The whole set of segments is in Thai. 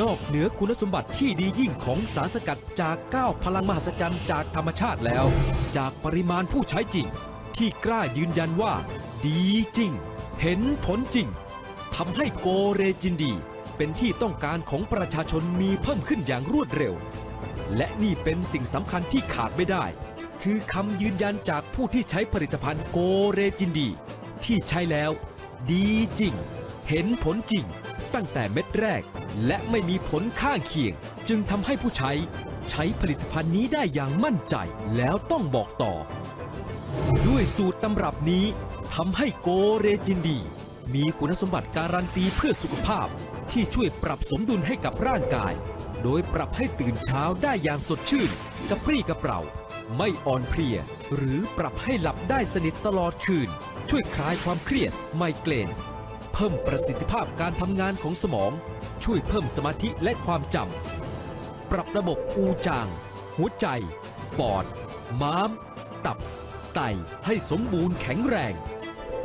นอกเหนือคุณสมบัติที่ดียิ่งของสารสกัดจาก9พลังมหัศจรรย์จากธรรมชาติแล้ว จากปริมาณผู้ใช้จริง ที่กล้ายืนยันว่า ดีจริง เห็นผลจริงทำให้โกเรจินดี เป็นที่ต้องการของประชาชนมีเพิ่มขึ้นอย่างรวดเร็ว และนี่เป็นสิ่งสำคัญที่ขาดไม่ได้ คือคำยืนยันจากผู้ที่ใช้ผลิตภัณฑ์โกเรจินดี ที่ใช้แล้ว ดีจริง เห็นผลจริง ตั้งแต่เม็ดแรก และไม่มีผลข้างเคียง จึงทำให้ผู้ใช้ ใช้ผลิตภัณฑ์นี้ได้อย่างมั่นใจแล้วต้องบอกต่อ ด้วยสูตรตำรับนี้ทำให้โกเรจินดี มีคุณสมบัติการันตีเพื่อสุขภาพ ที่ช่วยปรับสมดุลให้กับร่างกาย โดยปรับให้ตื่นเช้าได้อย่างสดชื่น กระปรี้กระเปร่า ไม่อ่อนเพลีย หรือปรับให้หลับได้สนิทตลอดคืน ช่วยคลายความเครียดไมเกรน เพิ่มประสิทธิภาพการทำงานของสมอง ช่วยเพิ่มสมาธิและความจำ ปรับระบบอูจาง หัวใจ ปอด ม้าม ตับ ไตให้สมบูรณ์แข็งแรง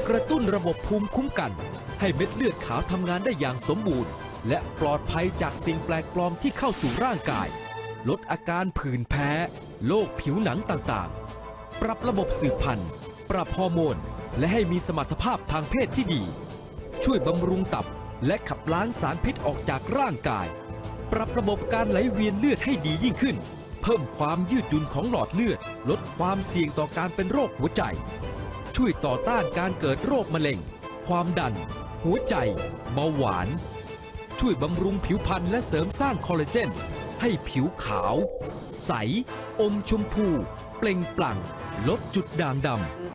กระตุ้นระบบภูมิคุ้มกัน ให้เม็ดเลือดขาวทำงานได้อย่างสมบูรณ์ และปลอดภัยจากสิ่งแปลกปลอมที่เข้าสู่ร่างกาย ลดอาการผื่นแพ้ โรคผิวหนังต่างๆ ปรับระบบสืบพันธุ์ ปรับฮอร์โมน และให้มีสมรรถภาพทางเพศที่ดี ช่วยบำรุงตับ และขับล้างสารพิษออกจากร่างกาย ปรับระบบการไหลเวียนเลือดให้ดียิ่งขึ้น เพิ่มความยืดหยุ่นของหลอดเลือด ลดความเสี่ยงต่อการเป็นโรคหัวใจ ช่วยต่อต้านการเกิดโรคมะเร็ง ความดัน หัวใจ เบาหวาน ช่วยบำรุงผิวพรรณและเสริมสร้างคอลลาเจน ให้ผิวขาว ใส อมชมพู เปล่งปลั่ง ลดจุดด่างดำ